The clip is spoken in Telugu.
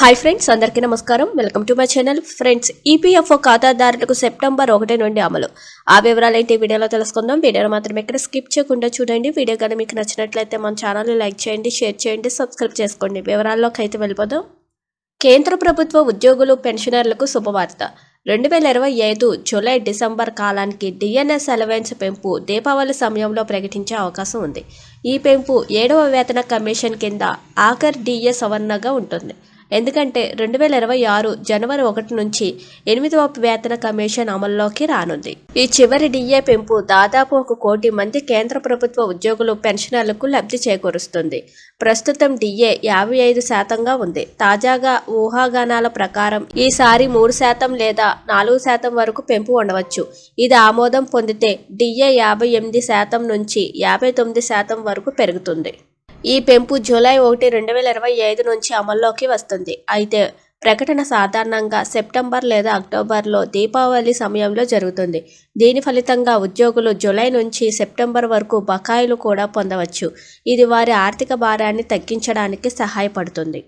హాయ్ ఫ్రెండ్స్ అందరికీ నమస్కారం. Welcome to my channel friends EPFO ఖాతాదారులకు సెప్టెంబర్ ఒకటి నుండి అమలు. ఆ వివరాలు ఏంటి వీడియోలో తెలుసుకుందాం. వీడియోలో మాత్రం ఎక్కడ స్కిప్ చేయకుండా చూడండి. వీడియో కానీ మీకు నచ్చినట్లయితే మన ఛానల్ని లైక్ చేయండి షేర్ చేయండి సబ్స్క్రైబ్ చేసుకోండి. వివరాల్లోకి అయితే వెళ్ళిపోదాం. కేంద్ర ప్రభుత్వ ఉద్యోగులు పెన్షనర్లకు శుభవార్త. రెండు వేల ఇరవై ఐదు జూలై డిసెంబర్ కాలానికి డిఎన్ఎస్ అలవెన్స్ పెంపు దీపావళి సమయంలో ప్రకటించే అవకాశం ఉంది. ఈ పెంపు ఏడవ వేతన కమిషన్ కింద ఆఖర్ డిఏ సవరణగా ఉంటుంది. ఎందుకంటే రెండు వేల ఇరవై ఆరు జనవరి ఒకటి నుంచి ఎనిమిదవ వేతన కమిషన్ అమల్లోకి రానుంది. ఈ చివరి డిఏ పెంపు దాదాపు ఒక కోటి మంది కేంద్ర ప్రభుత్వ ఉద్యోగులు పెన్షనర్లకు లబ్ధి చేకూరుస్తుంది. ప్రస్తుతం డిఏ యాభై ఐదు శాతంగా ఉంది. తాజాగా ఊహాగానాల ప్రకారం ఈసారి మూడు శాతం లేదా నాలుగు శాతం వరకు పెంపు ఉండవచ్చు. ఇది ఆమోదం పొందితే డిఏ యాభై ఎనిమిది శాతం నుంచి యాభై తొమ్మిది శాతం వరకు పెరుగుతుంది. ఈ పెంపు జూలై ఒకటి రెండు వేల ఇరవై ఐదు నుంచి అమల్లోకి వస్తుంది. అయితే ప్రకటన సాధారణంగా సెప్టెంబర్ లేదా అక్టోబర్లో దీపావళి సమయంలో జరుగుతుంది. దీని ఫలితంగా ఉద్యోగులు జూలై నుంచి సెప్టెంబర్ వరకు బకాయిలు కూడా పొందవచ్చు. ఇది వారి ఆర్థిక భారాన్ని తగ్గించడానికి సహాయపడుతుంది.